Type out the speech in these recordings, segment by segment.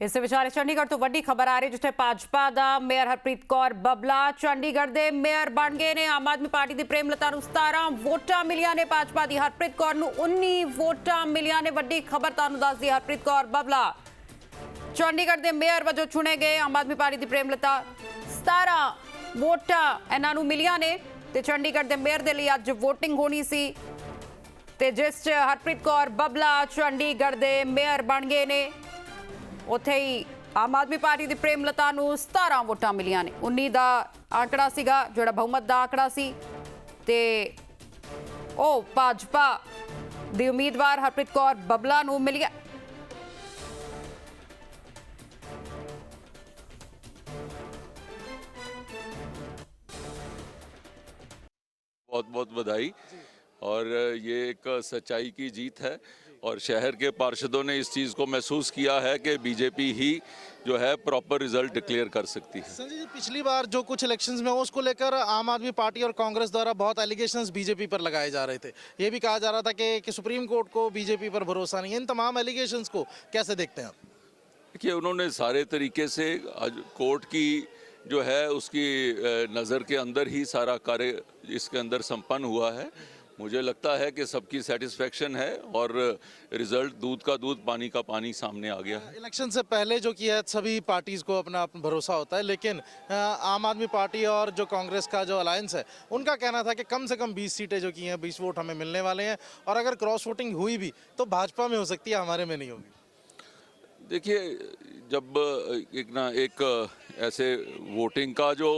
ਇਸੇ ਵਿਚਾਲੇ ਚੰਡੀਗੜ੍ਹ ਤੋਂ ਵੱਡੀ ਖਬਰ ਆ ਰਹੀ ਜਿੱਥੇ ਭਾਜਪਾ ਦਾ ਮੇਅਰ ਹਰਪ੍ਰੀਤ ਕੌਰ ਬਬਲਾ। ਚੰਡੀਗੜ੍ਹ ਦੇ ਮੇਅਰ ਬਣ ਗਏ ਨੇ, ਆਮ ਆਦਮੀ ਪਾਰਟੀ ਦੀ ਪ੍ਰੇਮਲਤਾ ਨੂੰ 17 ਵੋਟਾਂ ਮਿਲੀਆਂ ਨੇ ਭਾਜਪਾ ਦੀ। ਹਰਪ੍ਰੀਤ ਕੌਰ ਨੂੰ 19 ਵੋਟਾਂ ਮਿਲੀਆਂ ਨੇ, ਵੱਡੀ ਖਬਰ ਤੁਹਾਨੂੰ ਦੱਸਦੀ ਹਰਪ੍ਰੀਤ ਕੌਰ ਬਬਲਾ। ਚੰਡੀਗੜ੍ਹ ਦੇ ਮੇਅਰ ਵਜੋਂ ਚੁਣੇ ਗਏ ਆਮ ਆਦਮੀ ਪਾਰਟੀ ਦੀ ਪ੍ਰੇਮਲਤਾ 17 ਵੋਟਾਂ ਇਹਨਾਂ ਨੂੰ ਮਿਲੀਆਂ ਨੇ ਤੇ ਚੰਡੀਗੜ੍ਹ ਦੇ ਮੇਅਰ ਦੇ ਲਈ ਅੱਜ VOTING ਹੋਣੀ ਸੀ। ਤੇ ਜਿਸ 'ਚ ਹਰਪ੍ਰੀਤ ਕੌਰ ਬਬਲਾ ਚੰਡੀਗੜ੍ਹ ਦੇ ਮੇਅਰ ਬਣ ਗਏ ਨੇ। ਉੱਥੇ ਹੀ ਆਮ ਆਦਮੀ ਪਾਰਟੀ ਦੀ ਪ੍ਰੇਮਲਤਾ ਨੂੰ 17 ਵੋਟਾਂ ਮਿਲੀਆਂ ਨੇ। 19 ਦਾ ਆਂਕੜਾ ਸੀਗਾ ਜਿਹੜਾ ਬਹੁਮਤ ਦਾ ਆਂਕੜਾ ਸੀ। ਤੇ ਉਹ ਭਾਜਪਾ ਦੀ ਉਮੀਦਵਾਰ ਹਰਪ੍ਰੀਤ ਕੌਰ ਬਬਲਾ ਨੂੰ ਮਿਲਿਆ ਬਹੁਤ ਬਹੁਤ ਵਧਾਈ। और ये एक सच्चाई की जीत है। और शहर के पार्षदों ने इस चीज़ को महसूस किया है कि बीजेपी ही जो है प्रॉपर रिज़ल्ट डिक्लेयर कर सकती है। संजय जी पिछली बार जो कुछ इलेक्शंस में उसको लेकर आम आदमी पार्टी और कांग्रेस द्वारा बहुत एलिगेशंस बीजेपी पर लगाए जा रहे थे। ये भी कहा जा रहा था कि, कि सुप्रीम कोर्ट को बीजेपी पर भरोसा नहीं इन तमाम एलिगेशंस को कैसे देखते हैं आप? देखिए उन्होंने सारे तरीके से कोर्ट की जो है उसकी नज़र के अंदर ही सारा कार्य इसके अंदर संपन्न हुआ है। मुझे लगता है कि सबकी सेटिस्फेक्शन है और रिज़ल्ट दूध का दूध पानी का पानी सामने आ गया है। इलेक्शन से पहले जो किया है सभी पार्टीज़ को अपना अपना भरोसा होता है लेकिन आम आदमी पार्टी और जो कांग्रेस का जो अलायंस है उनका कहना था कि कम से कम 20 सीटें जो की हैं 20 वोट हमें मिलने वाले हैं और अगर क्रॉस वोटिंग हुई भी तो भाजपा में हो सकती है हमारे में नहीं होगी। देखिए जब एक ना एक ऐसे वोटिंग का जो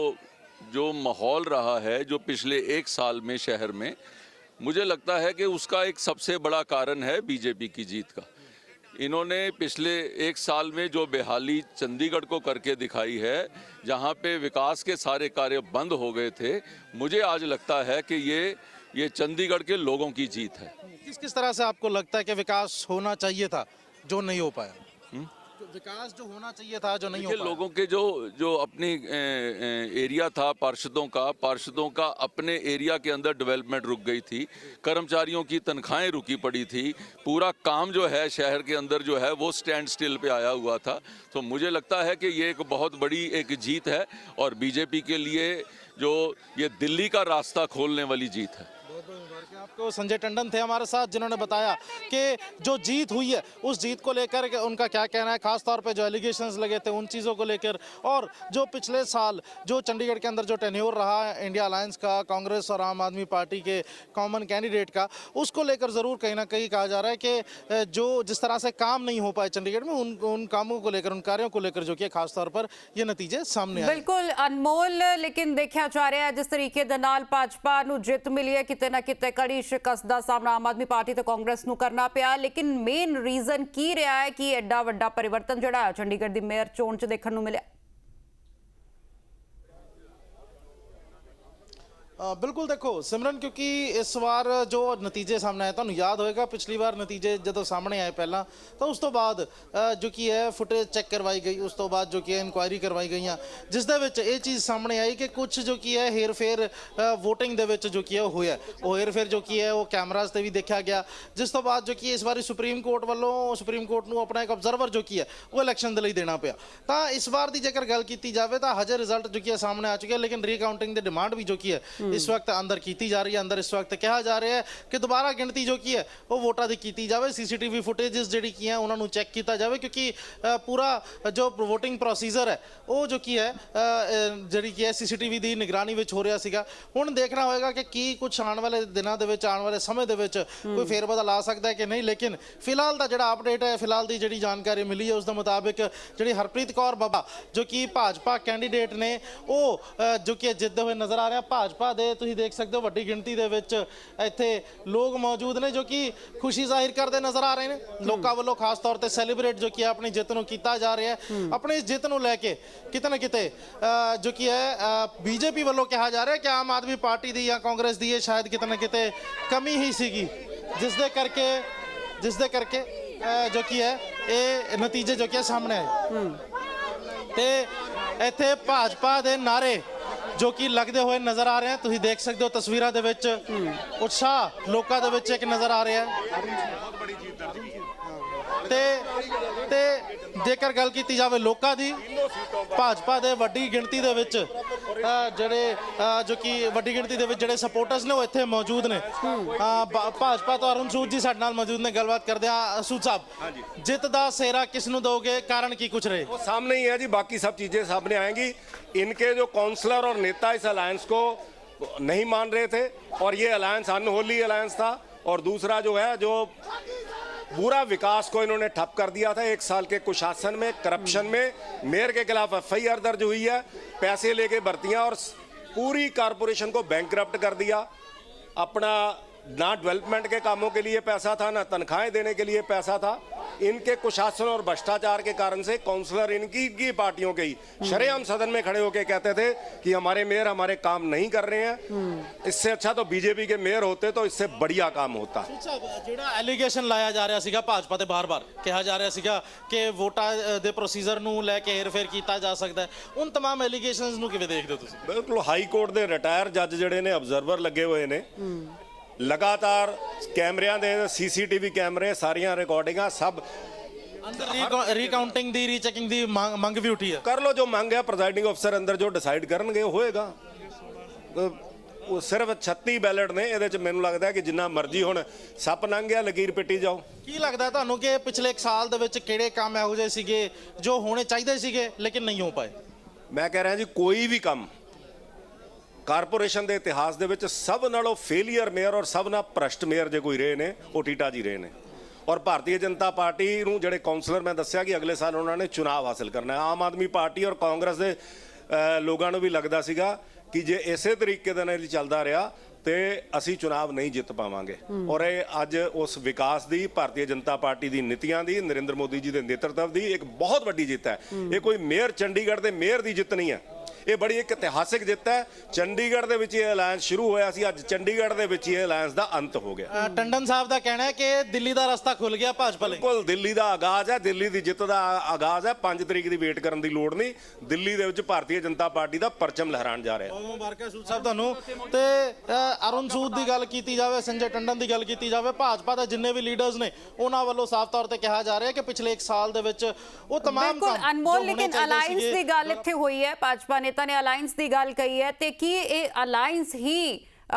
जो माहौल रहा है जो पिछले एक साल में शहर में मुझे लगता है कि उसका एक सबसे बड़ा कारण है बीजेपी की जीत का। इन्होंने पिछले एक साल में जो बेहाली चंडीगढ़ को करके दिखाई है जहाँ पे विकास के सारे कार्य बंद हो गए थे मुझे आज लगता है कि ये ये चंडीगढ़ के लोगों की जीत है। किस किस तरह से आपको लगता है कि विकास होना चाहिए था जो नहीं हो पाया? जो विकास जो होना चाहिए था जो नहीं हो पाया। लोगों के जो जो अपनी ए, ए, एरिया था पार्षदों का पार्षदों का अपने एरिया के अंदर डेवलपमेंट रुक गई थी। कर्मचारियों की तनख्वाहें रुकी पड़ी थी। पूरा काम जो है शहर के अंदर जो है वो स्टैंड स्टिल पे आया हुआ था। तो मुझे लगता है कि ये एक बहुत बड़ी एक जीत है और बीजेपी के लिए जो ये दिल्ली का रास्ता खोलने वाली जीत है। आपको संजय टंडन थे हमारे साथ जिन्होंने बताया कि जो जीत हुई है उस जीत को लेकर के उनका क्या कहना है खास तौर पे जो एलिगेशंस लगे थे उन चीज़ों को लेकर और जो पिछले साल जो चंडीगढ़ के अंदर जो टेन्योर रहा है इंडिया अलायंस का कांग्रेस और आम आदमी पार्टी के कॉमन कैंडिडेट का उसको लेकर ज़रूर कहीं ना कहीं कहा जा रहा है कि अ, जो जिस तरह से काम नहीं हो पाए चंडीगढ़ में उन उन कामों को लेकर उन कार्यों को लेकर जो कि खास तौर पर ये नतीजे सामने आए ਬਿਲਕੁਲ ਅਨਮੋਲ ਲੇਕਿਨ ਦੇਖਿਆ ਜਾ ਰਿਹਾ ਹੈ ਜਿਸ ਤਰੀਕੇ ਦੇ ਨਾਲ ਭਾਜਪਾ ਨੂੰ ਜਿੱਤ ਮਿਲੀ ਹੈ ਕਿਤੇ ਨਾ ਕਿਤੇ ਕੜੀ ਸ਼ਿਕਸਤ ਦਾ ਸਾਹਮਣਾ ਆਮ ਆਦਮੀ ਪਾਰਟੀ ਤੇ ਕਾਂਗਰਸ ਨੂੰ ਕਰਨਾ ਪਿਆ। ਲੇਕਿਨ ਮੇਨ ਰੀਜ਼ਨ ਕੀ ਰਿਹਾ ਹੈ? ਕਿ ਐਡਾ ਵੱਡਾ ਪਰਿਵਰਤਨ ਜਿਹੜਾ ਹੈ ਚੰਡੀਗੜ੍ਹ ਦੀ ਮੇਅਰ ਚੋਣ 'ਚ ਦੇਖਣ ਨੂੰ ਮਿਲਿਆ? ਬਿਲਕੁਲ ਦੇਖੋ, ਸਿਮਰਨ, ਕਿਉਂਕਿ ਇਸ ਵਾਰ ਜੋ ਨਤੀਜੇ ਸਾਹਮਣੇ ਆਏ, ਤੁਹਾਨੂੰ ਯਾਦ ਹੋਏਗਾ, ਪਿਛਲੀ ਵਾਰ ਨਤੀਜੇ ਜਦੋਂ ਸਾਹਮਣੇ ਆਏ ਪਹਿਲਾਂ, ਤਾਂ ਉਸ ਤੋਂ ਬਾਅਦ ਜੋ ਕੀ ਹੈ ਫੁਟੇਜ ਚੈੱਕ ਕਰਵਾਈ ਗਈ, ਉਸ ਤੋਂ ਬਾਅਦ ਜੋ ਕੀ ਹੈ ਇਨਕੁਆਇਰੀ ਕਰਵਾਈ ਗਈਆਂ, ਜਿਸ ਦੇ ਵਿੱਚ ਇਹ ਚੀਜ਼ ਸਾਹਮਣੇ ਆਈ ਕਿ ਕੁਝ ਜੋ ਕੀ ਹੈ ਹੇਰ-ਫੇਰ VOTING ਦੇ ਵਿੱਚ ਜੋ ਕੀ ਹੈ ਉਹ ਹੋਇਆ ਉਹ ਹੇਰ-ਫੇਰ ਜੋ ਕੀ ਹੈ ਉਹ ਕੈਮਰਾਜ਼ ਤੇ ਵੀ ਦੇਖਿਆ ਗਿਆ, ਜਿਸ ਤੋਂ ਬਾਅਦ ਜੋ ਕੀ ਇਸ ਵਾਰੀ ਸੁਪਰੀਮ ਕੋਰਟ ਵੱਲੋਂ ਸੁਪਰੀਮ ਕੋਰਟ ਨੂੰ ਆਪਣਾ ਇੱਕ ਆਬਜ਼ਰਵਰ ਜੋ ਕੀ ਹੈ, ਉਹ ਇਲੈਕਸ਼ਨ ਦੇ ਲਈ ਦੇਣਾ ਪਿਆ। ਤਾਂ ਇਸ ਵਾਰ ਦੀ ਜੇਕਰ ਗੱਲ ਕੀਤੀ ਜਾਵੇ, ਤਾਂ ਹਜੇ ਰਿਜ਼ਲਟ ਜੋ ਕੀ ਹੈ ਸਾਹਮਣੇ ਆ ਚੁੱਕਿਆ, ਲੇਕਿਨ ਰੀਕਾਊਂਟਿੰਗ ਦੀ ਡਿਮਾਂਡ ਵੀ ਜੋ ਕੀ ਹੈ ਇਸ ਵਕਤ ਅੰਦਰ ਕੀਤੀ ਜਾ ਰਹੀ ਹੈ ਅੰਦਰ ਇਸ ਵਕਤ ਕਿਹਾ ਜਾ ਰਿਹਾ ਹੈ ਕਿ ਦੁਬਾਰਾ ਗਿਣਤੀ ਜੋ ਕੀ ਹੈ ਉਹ ਵੋਟਾਂ ਦੀ ਕੀਤੀ ਜਾਵੇ ਸੀਸੀਟੀਵੀ ਫੁਟੇजेस ਜਿਹੜੀ ਕੀ ਹੈ ਉਹਨਾਂ ਨੂੰ ਚੈੱਕ ਕੀਤਾ ਜਾਵੇ ਕਿਉਂਕਿ ਪੂਰਾ ਜੋ VOTING ਪ੍ਰੋਸੀਜਰ ਹੈ ਉਹ ਜੋ ਕੀ ਹੈ ਜਿਹੜੀ ਕੀ ਹੈ ਸੀਸੀਟੀਵੀ ਦੀ ਨਿਗਰਾਨੀ ਵਿੱਚ ਹੋ ਰਿਹਾ ਸੀਗਾ। ਹੁਣ ਦੇਖਣਾ ਹੋਏਗਾ ਕਿ ਕੀ ਕੁਝ ਆਉਣ ਵਾਲੇ ਦਿਨਾਂ ਦੇ ਵਿੱਚ ਆਉਣ ਵਾਲੇ ਸਮੇਂ ਦੇ ਵਿੱਚ ਕੋਈ ਫੇਰਬਦਲ ਆ ਸਕਦਾ ਹੈ ਕਿ ਨਹੀਂ ਲੇਕਿਨ ਫਿਲਹਾਲ ਦਾ ਜਿਹੜਾ ਅਪਡੇਟ ਹੈ ਫਿਲਹਾਲ ਦੀ ਜਿਹੜੀ ਜਾਣਕਾਰੀ ਮਿਲੀ ਹੈ ਉਸ ਦੇ ਮੁਤਾਬਿਕ ਜਿਹੜੀ ਹਰਪ੍ਰੀਤ ਕੌਰ ਬਾਬਾ ਜੋ ਕਿ ਭਾਜਪਾ ਕੈਂਡੀਡੇਟ ਨੇ ਉਹ ਜੋ ਕਿ ਜਿੱਤਦੇ ਹੋਏ ਨਜ਼ਰ ਆ ਰਿਹਾ ਭਾਜਪਾ ਦੇ ਤੁਸੀਂ ਦੇਖ ਸਕਦੇ ਹੋ ਵੱਡੀ ਗਿਣਤੀ ਦੇ ਵਿੱਚ ਇੱਥੇ ਲੋਕ ਮੌਜੂਦ ਨੇ ਜੋ ਕਿ ਖੁਸ਼ੀ ਜ਼ਾਹਿਰ ਕਰਦੇ ਨਜ਼ਰ ਆ ਰਹੇ ਨੇ। ਲੋਕਾਂ ਵੱਲੋਂ ਖਾਸ ਤੌਰ ਤੇ ਸੈਲੀਬ੍ਰੇਟ ਜੋ ਕਿ ਆਪਣੀ ਜਿੱਤ ਨੂੰ ਕੀਤਾ ਜਾ ਰਿਹਾ ਹੈ। ਆਪਣੀ ਇਸ ਜਿੱਤ ਨੂੰ ਲੈ ਕੇ ਕਿਤੇ ਨਾ ਕਿਤੇ ਜੋ ਕਿ ਹੈ ਬੀਜੇਪੀ ਵੱਲੋਂ ਕਿਹਾ ਜਾ ਰਿਹਾ ਕਿ ਆਮ ਆਦਮੀ ਪਾਰਟੀ ਦੀ ਜਾਂ ਕਾਂਗਰਸ ਦੀ ਇਹ ਸ਼ਾਇਦ ਕਿਤੇ ਨਾ ਕਿਤੇ ਕਮੀ ਹੀ ਸੀਗੀ। ਜਿਸ ਦੇ ਕਰਕੇ ਜਿਸ ਦੇ ਕਰਕੇ ਜੋ ਕੀ ਹੈ ਇਹ ਨਤੀਜੇ ਜੋ ਕਿ ਸਾਹਮਣੇ ਆਏ। ਤੇ ਇੱਥੇ ਭਾਜਪਾ ਦੇ ਨਾਰੇ ਜੋ ਕਿ ਲੱਗਦੇ ਹੋਏ ਨਜ਼ਰ ਆ ਰਹੇ ਹਨ ਤੁਸੀਂ ਦੇਖ ਸਕਦੇ ਹੋ ਤਸਵੀਰਾਂ ਦੇ ਵਿੱਚ ਉਤਸ਼ਾਹ ਲੋਕਾਂ ਦੇ ਵਿੱਚ ਇੱਕ ਨਜ਼ਰ ਆ ਰਿਹਾ ਹੈ। ਤੇ ਤੇ ਜੇਕਰ ਗੱਲ ਕੀਤੀ ਜਾਵੇ ਲੋਕਾਂ ਦੀ ਭਾਜਪਾ ਦੇ ਵੱਡੀ ਗਿਣਤੀ ਦੇ ਵਿੱਚ ਅ, ਜਿਹੜੇ ਅ, ਜੋ ਕਿ ਵੱਡੀ ਗਿਣਤੀ ਦੇ ਵਿੱਚ ਜਿਹੜੇ ਸਪੋਰਟਰਸ ਨੇ ਉਹ ਇੱਥੇ ਮੌਜੂਦ ਨੇ ਅ, ਭਾ- ਭਾਜਪਾ ਤੋਂ ਅਰੁਣ ਸੂਦ ਜੀ ਸਾਡੇ ਨਾਲ ਮੌਜੂਦ ਨੇ ਗੱਲਬਾਤ ਕਰਦੇ ਆ ਸੂਦ ਸਾਹਿਬ ਜਿੱਤ ਦਾ ਸੇਰਾ ਕਿਸ ਨੂੰ ਦੋਗੇ ਕਾਰਨ ਕੀ ਕੁਝ ਰਹੇ वो सामने ही है जी बाकी सब चीजें सामने आएंगी इनके जो काउंसलर और नेता इस अलायंस को नहीं मान रहे थे और ये अलायंस अनहोली अलायंस था और दूसरा जो है जो पूरा विकास को इन्होंने ठप कर दिया था एक साल के कुशासन में, करप्शन में। मेयर के खिलाफ एफआईआर दर्ज हुई है, पैसे लेके बरतियाँ और पूरी कारपोरेशन को बैंक कर दिया। अपना ना डेवलपमेंट के कामों के लिए पैसा था, ना तनख्वाहें देने के लिए पैसा था। इनके कुशासन और भ्रष्टाचार के कारण से काउंसलर इनकी की पार्टियों के ही शरेआम सदन में खड़े होकर कहते थे कि हमारे मेयर हमारे काम नहीं कर रहे हैं इससे अच्छा तो बीजेपी के मेयर होते तो इससे बढ़िया काम होता ਸਾਹਿਬ ਜਿਹੜਾ ਐਲੀਗੇਸ਼ਨ ਲਾਇਆ ਜਾ ਰਿਹਾ ਸੀਗਾ ਭਾਜਪਾ ਤੇ ਬਾਰ-ਬਾਰ ਕਿਹਾ ਜਾ ਰਿਹਾ ਸੀਗਾ ਕਿ ਵੋਟਾਂ ਅ, ਦੇ ਪ੍ਰੋਸੀਜਰ ਨੂੰ ਲੈ ਕੇ ਹੇਰ-ਫੇਰ ਕੀਤਾ ਜਾ ਸਕਦਾ ਹੈ ਉਨ तमाम ਐਲੀਗੇਸ਼ਨਸ ਨੂੰ ਕਿਵੇਂ ਦੇਖਦੇ ਹੋ ਤੁਸੀਂ ਬਿਲਕੁਲ ਹਾਈ ਕੋਰਟ ਦੇ ਰਿਟਾਇਰ ਜੱਜ ਜਿਹੜੇ ਨੇ ਆਬਜ਼ਰਵਰ ਲੱਗੇ ਹੋਏ ਨੇ ਲਗਾਤਾਰ ਕੈਮਰਿਆਂ ਦੇ ਸੀਸੀਟੀਵੀ ਕੈਮਰੇ ਸਾਰੀਆਂ ਰਿਕਾਰਡਿੰਗਾਂ ਸਭ ਅੰਦਰ ਰੀਕਾਊਂਟਿੰਗ ਦੀ ਰੀਚੈਕਿੰਗ ਦੀ ਮੰਗ ਵੀ ਉੱਠੀ ਹੈ ਕਰ ਲੋ ਜੋ ਮੰਗ ਹੈ ਪ੍ਰੈਜ਼ਾਈਡਿੰਗ ਅਫਸਰ ਅੰਦਰ ਜੋ ਡਿਸਾਈਡ ਕਰਨਗੇ ਹੋਏਗਾ। ਉਹ ਸਿਰਫ 36 ਬੈਲਟ ਨੇ ਇਹਦੇ ਚ ਮੈਨੂੰ ਲੱਗਦਾ ਕਿ ਜਿੰਨਾ ਮਰਜ਼ੀ ਹੁਣ ਸੱਪ ਲੰਘ ਗਿਆ ਲਕੀਰ ਪਿੱਟੀ ਜਾਓ। ਕੀ ਲੱਗਦਾ ਤੁਹਾਨੂੰ ਕਿ ਪਿਛਲੇ ਇੱਕ ਸਾਲ ਦੇ ਵਿੱਚ ਕਿਹੜੇ ਕੰਮ ਇਹੋ ਜਿਹੇ ਸੀਗੇ ਜੋ ਹੋਣੇ ਚਾਹੀਦੇ ਸੀਗੇ ਲੇਕਿਨ ਨਹੀਂ ਹੋ ਪਾਏ? ਮੈਂ ਕਹਿ ਰਿਹਾ ਜੀ ਕੋਈ ਵੀ ਕੰਮ ਕਾਰਪੋਰੇਸ਼ਨ ਦੇ ਇਤਿਹਾਸ ਦੇ ਵਿੱਚ ਸਭ ਨਾਲੋਂ ਫੇਲੀਅਰ ਮੇਅਰ ਔਰ ਸਭ ਨਾਲ ਭ੍ਰਸ਼ਟ ਮੇਅਰ ਜੇ ਕੋਈ ਰਹੇ ਨੇ ਉਹ ਟੀਟਾ ਜੀ ਰਹੇ ਨੇ। ਔਰ ਭਾਰਤੀ ਜਨਤਾ ਪਾਰਟੀ ਨੂੰ ਜਿਹੜੇ ਕਾਉਂਸਲਰ ਮੈਂ ਦੱਸਿਆ ਕਿ ਅਗਲੇ ਸਾਲ ਉਹਨਾਂ ਨੇ ਚੁਣਾਵ ਹਾਸਲ ਕਰਨਾ ਹੈ। ਆਮ ਆਦਮੀ ਪਾਰਟੀ ਔਰ ਕਾਂਗਰਸ ਦੇ ਲੋਕਾਂ ਨੂੰ ਵੀ ਲੱਗਦਾ ਸੀਗਾ ਕਿ ਜੇ ਇਸੇ ਤਰੀਕੇ ਦੇ ਨਾਲ ਚੱਲਦਾ ਰਿਹਾ ਤੇ ਅਸੀਂ ਚੁਣਾਵ ਨਹੀਂ ਜਿੱਤ ਪਾਵਾਂਗੇ। ਔਰ ਇਹ ਅੱਜ ਉਸ ਵਿਕਾਸ ਦੀ ਭਾਰਤੀ ਜਨਤਾ ਪਾਰਟੀ ਦੀ ਨੀਤੀਆਂ ਦੀ ਨਰਿੰਦਰ ਮੋਦੀ ਜੀ ਦੇ ਨੇਤਰਤਵ ਦੀ ਇੱਕ ਬਹੁਤ ਵੱਡੀ ਜਿੱਤ ਹੈ। ਇਹ ਕੋਈ ਮੇਅਰ ਚੰਡੀਗੜ੍ਹ ਦੇ ਮੇਅਰ ਦੀ ਜਿੱਤ ਨਹੀਂ ਹੈ। ਇਹ ਬੜੀ ਇੱਕ ਇਤਿਹਾਸਿਕ ਜਿੱਤ ਹੈ। ਚੰਡੀਗੜ੍ਹ ਦੇ ਵਿੱਚ ਇਹ ਅਲਾਈਅੰਸ ਸ਼ੁਰੂ ਹੋਇਆ ਸੀ। ਅੱਜ ਚੰਡੀਗੜ੍ਹ ਦੇ ਵਿੱਚ ਇਹ ਅਲਾਈਅੰਸ ਦਾ ਅੰਤ ਹੋ ਗਿਆ। ਟੰਡਨ ਸਾਹਿਬ ਦਾ ਕਹਿਣਾ ਹੈ ਕਿ ਦਿੱਲੀ ਦਾ ਰਸਤਾ ਖੁੱਲ ਗਿਆ ਭਾਜਪਾ ਲਈ। ਬਿਲਕੁਲ ਦਿੱਲੀ ਦਾ ਆਗਾਜ਼ ਹੈ। ਦਿੱਲੀ ਦੀ ਜਿੱਤ ਦਾ ਆਗਾਜ਼ ਹੈ। 5 ਤਰੀਕ ਦੀ ਵੇਟ ਕਰਨ ਦੀ ਲੋੜ ਨਹੀਂ। ਦਿੱਲੀ ਦੇ ਵਿੱਚ ਭਾਰਤੀ ਜਨਤਾ ਪਾਰਟੀ ਦਾ ਪਰਚਮ ਲਹਿਰਾਣ ਜਾ ਰਿਹਾ ਹੈ। ਮੁਬਾਰਕਾਂ ਸਾਹਿਬ ਤੁਹਾਨੂੰ। ਤੇ ਅਰੁਣ ਸੂਦ ਦੀ ਗੱਲ ਕੀਤੀ ਜਾਵੇ ਸੰਜੇ ਟੰਡਨ ਦੀ ਗੱਲ ਕੀਤੀ ਜਾਵੇ ਭਾਜਪਾ ਦੇ ਜਿੰਨੇ ਵੀ ਲੀਡਰਸ ਨੇ ਉਹਨਾਂ ਵੱਲੋਂ ਸਾਫ਼ ਤੌਰ ਤੇ ਕਿਹਾ ਜਾ ਰਿਹਾ ਕਿ ਪਿਛਲੇ 1 ਸਾਲ ਦੇ ਵਿੱਚ ਉਹ ਤਮਾਮ ਕੰਮ ਬਿਲਕੁਲ ਅਨਮੋਲ ਲੇਕਿਨ ਅਲਾਈਅੰਸ ਦੀ ਗੱਲ ਇੱਥੇ ਹੋਈ ਹੈ। ਭਾਜਪਾ ਨੇ ਅਲਾਈਅੰਸ ਦੀ ਗੱਲ ਕਹੀ ਹੈ ਤੇ ਕੀ ਇਹ ਅਲਾਈਅੰਸ ਹੀ ਅ,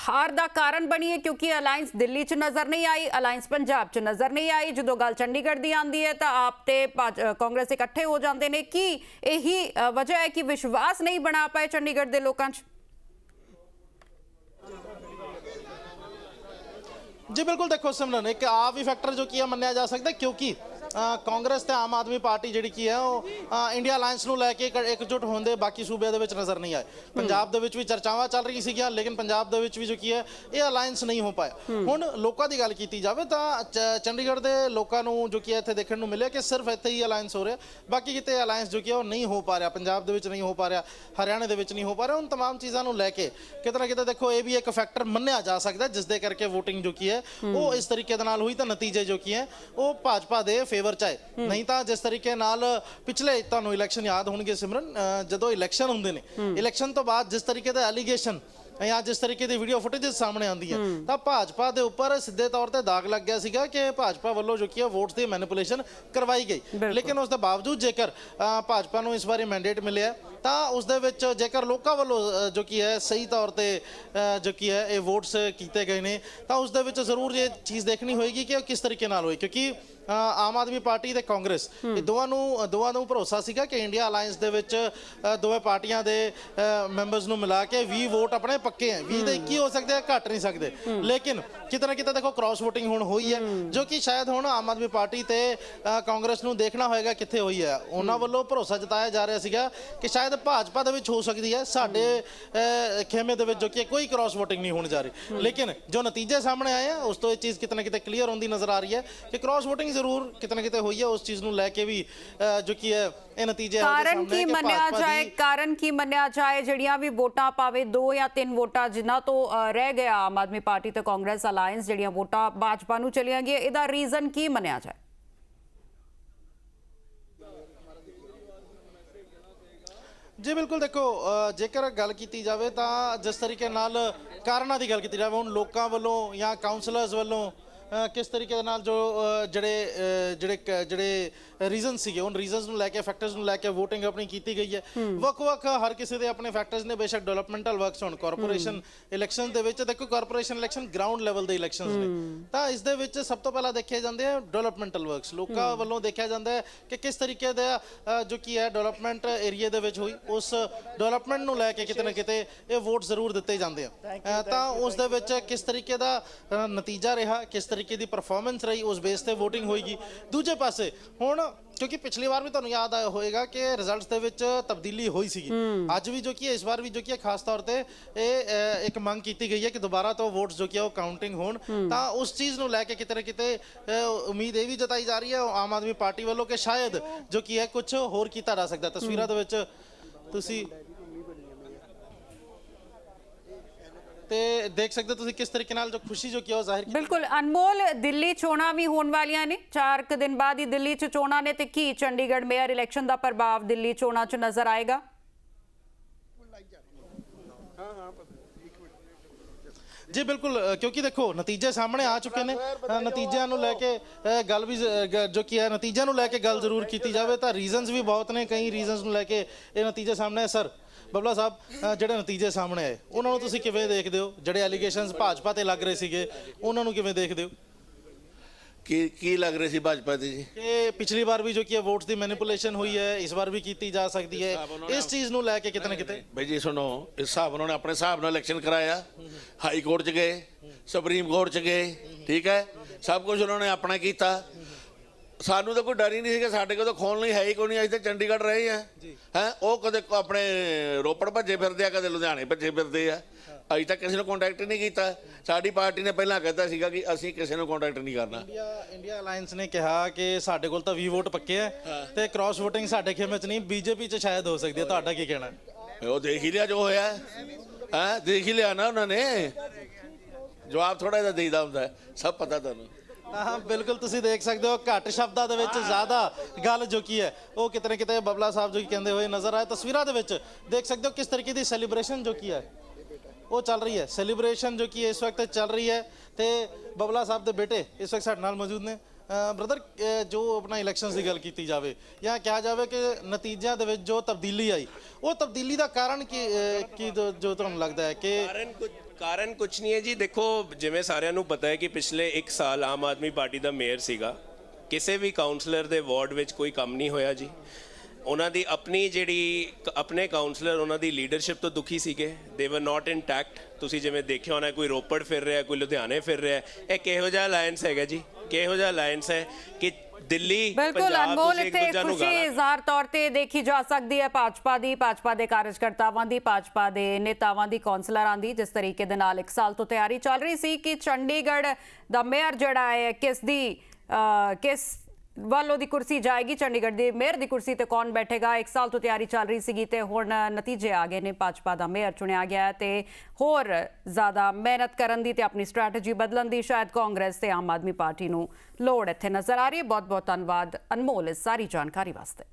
ਹਾਰ ਦਾ ਕਾਰਨ ਬਣੀ ਹੈ ਕਿਉਂਕਿ ਅਲਾਈਅੰਸ ਦਿੱਲੀ 'ਚ ਨਜ਼ਰ ਨਹੀਂ ਆਈ ਅਲਾਈਅੰਸ ਪੰਜਾਬ 'ਚ ਨਜ਼ਰ ਨਹੀਂ ਆਈ ਜਦੋਂ ਗੱਲ ਚੰਡੀਗੜ੍ਹ ਦੀ ਆਂਦੀ ਹੈ ਤਾਂ ਆਪ ਤੇ ਭਾਜ- ਅ, ਕਾਂਗਰਸ ਇਕੱਠੇ ਹੋ ਜਾਂਦੇ ਨੇ ਕੀ ਇਹੀ ਅ, ਵਜ੍ਹਾ ਹੈ ਕਿ ਵਿਸ਼ਵਾਸ ਨਹੀਂ ਬਣਾ ਪਾਏ ਚੰਡੀਗੜ੍ਹ ਦੇ ਲੋਕਾਂ 'ਚ ਜੀ ਬਿਲਕੁਲ ਦੇਖੋ ਸਿਮਰਨ ਇੱਕ ਆ ਵੀ ਫੈਕਟਰ ਜੋ ਕੀ ਹੈ ਮੰਨਿਆ ਜਾ ਸਕਦਾ ਹੈ ਕਿਉਂਕਿ ਅ, ਕਾਂਗਰਸ ਤੇ ਆਮ ਆਦਮੀ ਪਾਰਟੀ ਜਿਹੜੀ ਕੀ ਹੈ ਉਹ ਅ, ਇੰਡੀਆ ਅਲਾਈਅੰਸ ਨੂੰ ਲੈ ਕੇ ਇੱਕ- ਇਕਜੁੱਟ ਹੁੰਦੇ ਬਾਕੀ ਸੂਬਿਆਂ ਦੇ ਵਿੱਚ ਨਜ਼ਰ ਨਹੀਂ ਆਏ ਪੰਜਾਬ ਦੇ ਵਿੱਚ ਵੀ ਚਰਚਾਵਾਂ ਚੱਲ ਰਹੀ ਸੀਗੀਆਂ ਲੇਕਿਨ ਪੰਜਾਬ ਦੇ ਵਿੱਚ ਵੀ ਜੋ ਕੀ ਹੈ ਇਹ ਅਲਾਈਅੰਸ ਨਹੀਂ ਹੋ ਪਾਇਆ ਹੁਣ ਲੋਕਾਂ ਦੀ ਗੱਲ ਕੀਤੀ ਜਾਵੇ ਤਾਂ ਚ- ਚੰਡੀਗੜ੍ਹ ਦੇ ਲੋਕਾਂ ਨੂੰ ਜੋ ਕੀ ਹੈ ਇੱਥੇ ਦੇਖਣ ਨੂੰ ਮਿਲਿਆ ਕਿ ਸਿਰਫ ਇੱਥੇ ਹੀ ਅਲਾਈਅੰਸ ਹੋ ਰਿਹਾ ਬਾਕੀ ਕਿਤੇ ਅਲਾਈਅੰਸ ਜੋ ਕੀ ਹੈ ਉਹ ਨਹੀਂ ਹੋ ਪਾ ਰਿਹਾ ਪੰਜਾਬ ਦੇ ਵਿੱਚ ਨਹੀਂ ਹੋ ਪਾ ਰਿਹਾ ਹਰਿਆਣਾ ਦੇ ਵਿੱਚ ਨਹੀਂ ਹੋ ਪਾ ਰਿਹਾ ਹੁਣ तमाम ਚੀਜ਼ਾਂ ਨੂੰ ਲੈ ਕੇ ਕਿਤੇ ਨਾ ਕਿਤੇ ਦੇਖੋ ਇਹ ਵੀ ਇੱਕ ਫੈਕਟਰ ਮੰਨਿਆ ਜਾ ਸਕਦਾ ਹੈ, ਜਿਸ ਦੇ ਕਰਕੇ VOTING ਜੋ ਕੀ ਹੈ ਉਹ ਇਸ ਤਰੀਕੇ ਦੇ ਨਾਲ ਹੋਈ ਤਾਂ ਨਤੀਜੇ ਜੋ ਕੀ ਹੈ ਉਹ ਭਾਜਪਾ ਦੇ ਫੇਵਰ ਚ ਆਏ। ਨਹੀਂ ਤਾਂ ਜਿਸ ਤਰੀਕੇ ਨਾਲ ਪਿਛਲੇ ਤੁਹਾਨੂੰ ਇਲੈਕਸ਼ਨ ਯਾਦ ਹੋਣਗੇ ਸਿਮਰਨ ਜਦੋਂ ਇਲੈਕਸ਼ਨ ਹੁੰਦੇ ਨੇ ਇਲੈਕਸ਼ਨ ਤੋਂ ਬਾਅਦ ਜਿਸ ਤਰੀਕੇ ਦਾ ਐਲੀਗੇਸ਼ਨ ਜਾਂ ਜਿਸ ਤਰੀਕੇ ਦੀ ਵੀਡੀਓ ਫੁਟੇਜ ਸਾਹਮਣੇ ਆਉਂਦੀ ਹੈ ਤਾਂ ਭਾਜਪਾ ਦੇ ਉੱਪਰ ਸਿੱਧੇ ਤੌਰ ਤੇ ਦਾਗ ਲੱਗ ਗਿਆ ਸੀਗਾ ਕਿ ਭਾਜਪਾ ਵੱਲੋਂ ਜੋ ਕੀ ਹੈ ਵੋਟਸ ਦੀ ਮੈਨੀਪੂਲੇਸ਼ਨ ਕਰਵਾਈ ਗਈ। ਲੇਕਿਨ ਉਸ ਦੇ ਬਾਵਜੂਦ ਜੇਕਰ ਭਾਜਪਾ ਨੂੰ ਇਸ ਵਾਰੀ ਮੈਂਡੇਟ ਮਿਲਿਆ ਤਾਂ ਉਸ ਦੇ ਵਿੱਚ ਜੇਕਰ ਲੋਕਾਂ ਵੱਲੋਂ ਜੋ ਕੀ ਹੈ ਸਹੀ ਤੌਰ ਤੇ ਜੋ ਕੀ ਹੈ ਇਹ ਵੋਟਸ ਕੀਤੇ ਗਏ ਨੇ ਤਾਂ ਉਸ ਦੇ ਵਿੱਚ ਜ਼ਰੂਰ ਇਹ ਚੀਜ਼ ਦੇਖਣੀ ਹੋਏਗੀ ਕਿ ਉਹ ਕਿਸ ਤਰੀਕੇ ਨਾਲ ਹੋਈ। ਕਿਉਂਕਿ ਆਮ ਆਦਮੀ ਪਾਰਟੀ ਤੇ ਕਾਂਗਰਸ ਇਹ ਦੋਵਾਂ ਨੂੰ ਦੋਵਾਂ ਨੂੰ ਭਰੋਸਾ ਸੀਗਾ ਕਿ ਇੰਡੀਆ ਅਲਾਈਅੰਸ ਦੇ ਵਿੱਚ ਦੋਵੇਂ ਪਾਰਟੀਆਂ ਦੇ ਮੈਂਬਰਸ ਨੂੰ ਮਿਲਾ ਕੇ 20 ਵੋਟ ਆਪਣੇ ਪੱਕੇ ਹੈ। 20 ਦੇ 21 ਹੋ ਸਕਦੇ ਆ ਘੱਟ ਨਹੀਂ ਸਕਦੇ। ਲੇਕਿਨ ਕਿਤੇ ਨਾ ਕਿਤੇ ਦੇਖੋ ਕ੍ਰਾਸ VOTING ਹੁਣ ਹੋਈ ਹੈ ਜੋ ਕਿ ਸ਼ਾਇਦ ਹੁਣ ਆਮ ਆਦਮੀ ਪਾਰਟੀ ਤੇ ਕਾਂਗਰਸ ਨੂੰ ਦੇਖਣਾ ਹੋਏਗਾ ਕਿੱਥੇ ਹੋਈ ਹੈ। ਉਹਨਾਂ ਵੱਲੋਂ ਭਰੋਸਾ ਜਤਾਇਆ ਜਾ ਰਿਹਾ ਸੀਗਾ ਕਿ ਸ਼ਾਇਦ ਭਾਜਪਾ ਦੇ ਵਿੱਚ ਹੋ ਸਕਦੀ ਹੈ ਸਾਡੇ ਖੇਮੇ ਦੇ ਵਿੱਚ ਜੋ ਕਿ ਕੋਈ ਕ੍ਰਾਸ VOTING ਨਹੀਂ ਹੋਣ ਜਾ ਰਹੀ। ਲੇਕਿਨ ਜੋ ਨਤੀਜੇ ਸਾਹਮਣੇ ਆਏ ਆ ਉਸ ਤੋਂ ਇਹ ਚੀਜ਼ ਕਿਤੇ ਨਾ ਕਿਤੇ ਕਲੀਅਰ ਹੁੰਦੀ ਨਜ਼ਰ ਆ ਰਹੀ ਹੈ ਕਿ ਕ੍ਰਾਸ VOTING ਜ਼ਰੂਰ ਕਿਤੇ ਨਾ ਕਿਤੇ ਹੋਈ ਹੈ ਉਸ ਚੀਜ਼ ਨੂੰ ਲੈ ਕੇ ਵੀ ਜੋ ਕੀ ਹੈ ਇਹ ਨਤੀਜੇ ਕਾਰਨ ਕੀ ਮੰਨਿਆ ਜਾਏ ਕਾਰਨ ਕੀ ਮੰਨਿਆ ਜਾਏ ਜਿਹੜੀਆਂ ਵੀ ਵੋਟਾਂ ਪਾਵੇ ਦੋ ਜਾਂ ਤਿੰਨ ਵੋਟਾਂ ਜਿਨ੍ਹਾਂ ਤੋਂ ਰਹਿ ਗਿਆ ਆਮ ਆਦਮੀ ਪਾਰਟੀ ਤੇ ਕਾਂਗਰਸ ਅਲਾਈਅੰਸ ਜਿਹੜੀਆਂ ਵੋਟਾਂ ਭਾਜਪਾ ਨੂੰ ਚਲੀਆਂ ਗਈਆਂ ਇਹਦਾ ਰੀਜ਼ਨ ਕੀ ਮੰਨਿਆ ਜਾਏ? ਜੀ, ਬਿਲਕੁਲ ਦੇਖੋ ਜੇਕਰ ਗੱਲ ਕੀਤੀ ਜਾਵੇ ਤਾਂ ਜਿਸ ਤਰੀਕੇ ਨਾਲ ਕਾਰਨਾਂ ਦੀ ਗੱਲ ਕੀਤੀ ਜਾਵੇ, ਹੁਣ ਲੋਕਾਂ ਵੱਲੋਂ ਜਾਂ ਕਾਉਂਸਲਰਸ ਵੱਲੋਂ ਕਿਸ ਤਰੀਕੇ ਦੇ ਨਾਲ ਜੋ ਜਿਹੜੇ ਜਿਹੜੇ ਜਿਹੜੇ ਰੀਜ਼ਨ ਸੀਗੇ ਉਹਨਾਂ ਰੀਜ਼ਨਸ ਨੂੰ ਲੈ ਕੇ ਫੈਕਟਰਸ ਨੂੰ ਲੈ ਕੇ VOTING ਆਪਣੀ ਕੀਤੀ ਗਈ ਹੈ। ਵੱਖ-ਵੱਖ ਹਰ ਕਿਸੇ ਦੇ ਆਪਣੇ ਫੈਕਟਰਸ ਨੇ ਬੇਸ਼ੱਕ ਡਿਵੈਲਪਮੈਂਟਲ ਵਰਕਸ ਹੋਣ ਕਾਰਪੋਰੇਸ਼ਨ ਇਲੈਕਸ਼ਨ ਦੇ ਵਿੱਚ ਦੇਖੋ ਕਾਰਪੋਰੇਸ਼ਨ ਇਲੈਕਸ਼ਨ ਗਰਾਊਂਡ ਲੈਵਲ ਦੇ ਇਲੈਕਸ਼ਨਸ ਨੇ। ਤਾਂ ਇਸ ਦੇ ਵਿੱਚ ਸਭ ਤੋਂ ਪਹਿਲਾਂ ਦੇਖੇ ਜਾਂਦੇ ਆ ਡਿਵੈਲਪਮੈਂਟਲ ਵਰਕਸ ਲੋਕਾਂ ਵੱਲੋਂ ਦੇਖਿਆ ਜਾਂਦਾ ਹੈ ਕਿ ਕਿਸ ਤਰੀਕੇ ਦਾ ਜੋ ਕੀ ਹੈ ਡਿਵੈਲਪਮੈਂਟ ਏਰੀਆ ਦੇ ਵਿੱਚ ਹੋਈ ਉਸ ਡਿਵੈਲਪਮੈਂਟ ਨੂੰ ਲੈ ਕੇ ਕਿਤੇ ਨਾ ਕਿਤੇ ਇਹ ਵੋਟ ਜ਼ਰੂਰ ਦਿੱਤੇ ਜਾਂਦੇ ਆ। ਤਾਂ ਉਸ ਦੇ ਵਿੱਚ ਕਿਸ ਤਰੀਕੇ ਦਾ ਨਤੀਜਾ ਰਿਹਾ ਕਿਸ ਤਰੀਕੇ ਦੀ ਪਰਫਾਰਮੈਂਸ ਰਹੀ ਉਸ ਬੇਸ ਤੇ VOTING ਹੋਏਗੀ। ਦੂਜੇ ਪਾਸੇ ਹੁਣ ਕਿਉਂਕਿ ਪਿਛਲੀ ਵਾਰ ਵੀ ਤੁਹਾਨੂੰ ਯਾਦ ਆਇਆ ਹੋਵੇਗਾ ਕਿ ਰਿਜ਼ਲਟਸ ਦੇ ਵਿੱਚ ਤਬਦੀਲੀ ਹੋਈ ਸੀਗੀ। ਅੱਜ ਵੀ ਜੋ ਕੀ ਇਸ ਵਾਰ ਵੀ ਜੋ ਕੀ ਖਾਸ ਤੌਰ ਤੇ ਇਹ ਇੱਕ ਮੰਗ ਕੀਤੀ ਗਈ ਹੈ ਕਿ ਦੁਬਾਰਾ ਤੋਂ ਵੋਟਸ ਜੋ ਕੀ ਉਹ ਕਾਊਂਟਿੰਗ ਹੋਣ। ਤਾਂ ਉਸ ਚੀਜ਼ ਨੂੰ ਲੈ ਕੇ ਕਿਤੇ ਨਾ ਕਿਤੇ ਉਮੀਦ ਇਹ ਵੀ ਜਤਾਈ ਜਾ ਰਹੀ ਹੈ ਆਮ ਆਦਮੀ ਪਾਰਟੀ ਵੱਲੋਂ ਕਿ ਸ਼ਾਇਦ ਜੋ ਕੀ ਹੈ ਕੁਝ ਹੋਰ ਕੀਤਾ ਜਾ ਸਕਦਾ। ਤਸਵੀਰਾਂ ਦੇ ਵਿੱਚ ਤੁਸੀਂ ਤੇ ਦੇਖ ਸਕਦੇ ਹੋ ਤੁਸੀਂ ਕਿਸ ਤਰੀਕੇ ਨਾਲ ਜੋ ਖੁਸ਼ੀ ਜੋ ਕੀ ਹੈ ਉਹ ਜ਼ਾਹਿਰ ਕੀਤੀ ਬਿਲਕੁਲ ਅਨਮੋਲ ਦਿੱਲੀ ਚੋਣਾਂ ਵੀ ਹੋਣ ਵਾਲੀਆਂ ਨੇ। ਚਾਰ ਕੁ ਦਿਨ ਬਾਅਦ ਹੀ ਦਿੱਲੀ 'ਚ ਚੋਣਾਂ ਨੇ ਤੇ ਕੀ ਚੰਡੀਗੜ੍ਹ ਮੇਅਰ ਇਲੈਕਸ਼ਨ ਦਾ ਪ੍ਰਭਾਵ ਦਿੱਲੀ ਚੋਣਾਂ 'ਚ ਨਜ਼ਰ ਆਏਗਾ? ਜੀ ਬਿਲਕੁਲ ਕਿਉਂਕਿ ਦੇਖੋ ਨਤੀਜੇ ਸਾਹਮਣੇ ਆ ਚੁੱਕੇ ਨੇ। ਨਤੀਜਿਆਂ ਨੂੰ ਲੈ ਕੇ ਗੱਲ ਵੀ ਜ਼- ਕੀ ਹੈ ਨਤੀਜਿਆਂ ਨੂੰ ਲੈ ਕੇ ਗੱਲ ਜ਼ਰੂਰ ਕੀਤੀ ਜਾਵੇ ਤਾਂ ਰੀਜ਼ਨਸ ਵੀ ਬਹੁਤ ਨੇ। ਕਈ ਰੀਜ਼ਨਸ ਨੂੰ ਲੈ ਕੇ ਇਹ ਨਤੀਜੇ ਸਾਹਮਣੇ ਸਰ ਬਬਲਾ ਸਾਹਿਬ ਅ, ਜਿਹੜੇ ਨਤੀਜੇ ਸਾਹਮਣੇ ਆਏ ਉਹਨਾਂ ਨੂੰ ਤੁਸੀਂ ਕਿਵੇਂ ਦੇਖਦੇ ਹੋ? ਜਿਹੜੇ ਐਲੀਗੇਸ਼ਨਸ ਭਾਜਪਾ ਤੇ ਲੱਗ ਰਹੇ ਸੀਗੇ ਉਹਨਾਂ ਨੂੰ ਕਿਵੇਂ ਦੇਖਦੇ ਹੋ? ਕੀ ਕੀ ਲੱਗ ਰਹੀ ਸੀ ਭਾਜਪਾ ਦੀ ਜੀ? ਕਿ ਪਿਛਲੀ ਵਾਰ ਵੀ ਜੋ ਕੀ ਵੋਟਸ ਦੀ ਮੈਨੀਪੂਲੇਸ਼ਨ ਹੋਈ ਹੈ ਇਸ ਵਾਰ ਵੀ ਕੀਤੀ ਜਾ ਸਕਦੀ ਹੈ ਇਸ ਚੀਜ਼ ਨੂੰ ਲੈ ਕੇ ਕਿਤੇ ਨਾ ਕਿਤੇ? ਬਈ ਜੀ ਸੁਣੋ ਇਸ ਹਿਸਾਬ ਉਹਨੇ ਆਪਣੇ ਹਿਸਾਬ ਨਾਲ ਇਲੈਕਸ਼ਨ ਕਰਾਇਆ। ਹਾਈ ਕੋਰਟ 'ਚ ਗਏ ਸੁਪਰੀਮ ਕੋਰਟ 'ਚ ਗਏ ਠੀਕ ਹੈ? ਸਭ ਕੁਝ ਉਹਨਾਂ ਨੇ ਆਪਣਾ ਕੀਤਾ। ਸਾਨੂੰ ਤਾਂ ਕੋਈ ਡਰ ਹੀ ਨਹੀਂ ਸੀਗਾ ਸਾਡੇ ਕੋਲ ਤਾਂ ਖੋਲ ਨਹੀਂ ਹੈ ਹੀ ਕੋਈ ਨਹੀਂ ਅਸੀਂ ਤਾਂ ਚੰਡੀਗੜ੍ਹ ਰਹੇ ਆ। ਹੈ ਉਹ ਕਦੇ ਆਪਣੇ ਰੋਪੜ ਭੱਜੇ ਫਿਰਦੇ ਆ ਕਦੇ ਲੁਧਿਆਣੇ ਭੱਜੇ ਫਿਰਦੇ ਆ। ਅਸੀਂ ਤਾਂ ਕਿਸੇ ਨੂੰ ਕੰਟੈਕਟ ਨਹੀਂ ਕੀਤਾ। ਸਾਡੀ ਪਾਰਟੀ ਨੇ ਪਹਿਲਾਂ ਕਹਿਤਾ ਸੀਗਾ ਕਿ ਅਸੀਂ ਕਿਸੇ ਨੂੰ ਕੰਟੈਕਟ ਨਹੀਂ ਕਰਨਾ। ਇੰਡੀਆ ਇੰਡੀਆ ਅਲਾਈਅੰਸ ਨੇ ਕਿਹਾ ਕਿ ਸਾਡੇ ਕੋਲ ਤਾਂ 20 ਵੋਟ ਪੱਕੇ ਹੈ। ਤੇ ਕ੍ਰਾਸ VOTING ਸਾਡੇ ਖੇਮੇ 'ਚ ਨਹੀਂ ਬੀਜੇਪੀ 'ਚ ਸ਼ਾਇਦ ਹੋ ਸਕਦੀ ਹੈ ਤੁਹਾਡਾ ਕੀ ਕਹਿਣਾ? ਹੈ ਉਹ ਦੇਖ ਹੀ ਲਿਆ ਜੋ ਹੋਇਆ। ਹੈ ਦੇਖ ਹੀ ਲਿਆ ਨਾ ਉਹਨਾਂ ਨੇ। ਜਵਾਬ ਥੋੜਾ ਜਿਹਾ ਦੇਈਦਾ ਹੁੰਦਾ ਸਭ ਪਤਾ ਤੁਹਾਨੂੰ। ਹਾਂ ਬਿਲਕੁਲ ਤੁਸੀਂ ਦੇਖ ਸਕਦੇ ਹੋ, ਘੱਟ ਸ਼ਬਦਾਂ ਦੇ ਵਿੱਚ ਜ਼ਿਆਦਾ ਗੱਲ ਜੋ ਕੀ ਹੈ, ਉਹ ਕਿਤੇ ਨਾ ਕਿਤੇ ਬਬਲਾ ਸਾਹਿਬ ਜੋ ਕੀ ਕਹਿੰਦੇ ਹੋਏ ਨਜ਼ਰ ਆਏ। ਤਸਵੀਰਾਂ ਦੇ ਵਿੱਚ ਦੇਖ ਸਕਦੇ ਹੋ ਕਿਸ ਤਰੀਕੇ ਦੀ ਸੈਲੀਬ੍ਰੇਸ਼ਨ ਜੋ ਕੀ ਹੈ, ਉਹ ਚੱਲ ਰਹੀ ਹੈ। ਸੈਲੀਬ੍ਰੇਸ਼ਨ ਜੋ ਕੀ ਇਸ ਵਕਤ ਚੱਲ ਰਹੀ ਹੈ ਤੇ ਬਬਲਾ ਸਾਹਿਬ ਦੇ ਬੇਟੇ ਇਸ ਵਕਤ ਸਾਡੇ ਨਾਲ ਮੌਜੂਦ ਨੇ। ਬ੍ਰਦਰ ਜੋ ਆਪਣਾ ਇਲੈਕਸ਼ਨਸ ਦੀ ਗੱਲ ਕੀਤੀ ਜਾਵੇ ਜਾਂ ਕਿਹਾ ਜਾਵੇ ਕਿ ਨਤੀਜਿਆਂ ਦੇ ਵਿੱਚ ਜੋ ਤਬਦੀਲੀ ਆਈ, ਉਹ ਤਬਦੀਲੀ ਦਾ ਕਾਰਨ ਕੀ ਕੀ ਜੋ ਜੋ ਤੁਹਾਨੂੰ ਲੱਗਦਾ ਹੈ ਕਿ ਕਾਰਨ ਕੁਝ ਕਾਰਨ ਕੁਝ ਨਹੀਂ ਹੈ ਜੀ। ਦੇਖੋ, ਜਿਵੇਂ ਸਾਰਿਆਂ ਨੂੰ ਪਤਾ ਹੈ ਕਿ ਪਿਛਲੇ 1 ਸਾਲ ਆਮ ਆਦਮੀ ਪਾਰਟੀ ਦਾ ਮੇਅਰ ਸੀਗਾ। ਕਿਸੇ ਵੀ ਕਾਉਂਸਲਰ ਦੇ ਵਾਰਡ ਵਿੱਚ ਕੋਈ ਕੰਮ ਨਹੀਂ ਹੋਇਆ ਜੀ। ਉਹਨਾਂ ਦੀ ਆਪਣੀ ਜਿਹੜੀ ਕ- ਆਪਣੇ ਕਾਉਂਸਲਰ ਉਹਨਾਂ ਦੀ ਲੀਡਰਸ਼ਿਪ ਤੋਂ ਦੁਖੀ ਸੀਗੇ। ਦੇ ਵਰ ਨਾਟ ਇੰਟੈਕਟ ਤੁਸੀਂ ਜਿਵੇਂ ਦੇਖਿਆ ਹੋਣਾ, ਕੋਈ ਰੋਪੜ ਫਿਰ ਰਿਹਾ, ਕੋਈ ਲੁਧਿਆਣੇ ਫਿਰ ਰਿਹਾ। ਇਹ ਕਿਹੋ ਜਿਹਾ ਅਲਾਈਅੰਸ ਹੈਗਾ ਜੀ? ਕਿਹੋ ਜਿਹਾ ਅਲਾਈਅੰਸ ਹੈ ਕਿ ਦਿੱਲੀ ਬਿਲਕੁਲ ਅਨਮੋਲ ਇੱਥੇ ਖੁਸ਼ੀ ਇਜ਼ਹਾਰ ਤੌਰ ਤੇ ਦੇਖੀ ਜਾ ਸਕਦੀ ਹੈ ਭਾਜਪਾ ਦੀ ਭਾਜਪਾ ਦੇ ਕਾਰਜਕਰਤਾਵਾਂ ਦੀ ਭਾਜਪਾ ਦੇ ਨੇਤਾਵਾਂ ਦੀ ਕੌਂਸਲਰਾਂ ਦੀ ਜਿਸ ਤਰੀਕੇ ਦੇ ਨਾਲ ਇੱਕ ਸਾਲ ਤੋਂ ਤਿਆਰੀ ਚੱਲ ਰਹੀ ਸੀ ਕਿ ਚੰਡੀਗੜ੍ਹ ਦਾ ਮੇਅਰ ਜਿਹੜਾ ਹੈ ਕਿਸ ਦੀ ਕਿਸ ਵੱਲੋਂ ਦੀ ਕੁਰਸੀ ਜਾਏਗੀ, ਚੰਡੀਗੜ੍ਹ ਦੀ ਮੇਅਰ ਦੀ ਕੁਰਸੀ ਤੇ ਕੌਣ ਬੈਠੇਗਾ? ਇੱਕ ਸਾਲ ਤੋਂ ਤਿਆਰੀ ਚੱਲ ਰਹੀ ਸੀਗੀ ਤੇ ਹੁਣ ਨਤੀਜੇ ਆ ਗਏ ਨੇ, ਭਾਜਪਾ ਦਾ ਮੇਅਰ ਚੁਣਿਆ ਗਿਆ ਹੈ ਤੇ ਹੋਰ ਜ਼ਿਆਦਾ ਮਿਹਨਤ ਕਰਨ ਦੀ ਤੇ ਆਪਣੀ ਸਟ੍ਰੈਟਜੀ ਬਦਲਣ ਦੀ ਸ਼ਾਇਦ ਕਾਂਗਰਸ ਤੇ ਆਮ ਆਦਮੀ ਪਾਰਟੀ ਨੂੰ ਲੋੜ ਇੱਥੇ ਨਜ਼ਰ ਆ ਰਹੀ ਹੈ। ਬਹੁਤ ਬਹੁਤ ਧੰਨਵਾਦ ਅਨਮੋਲ ਇਸ ਸਾਰੀ ਜਾਣਕਾਰੀ ਵਾਸਤੇ।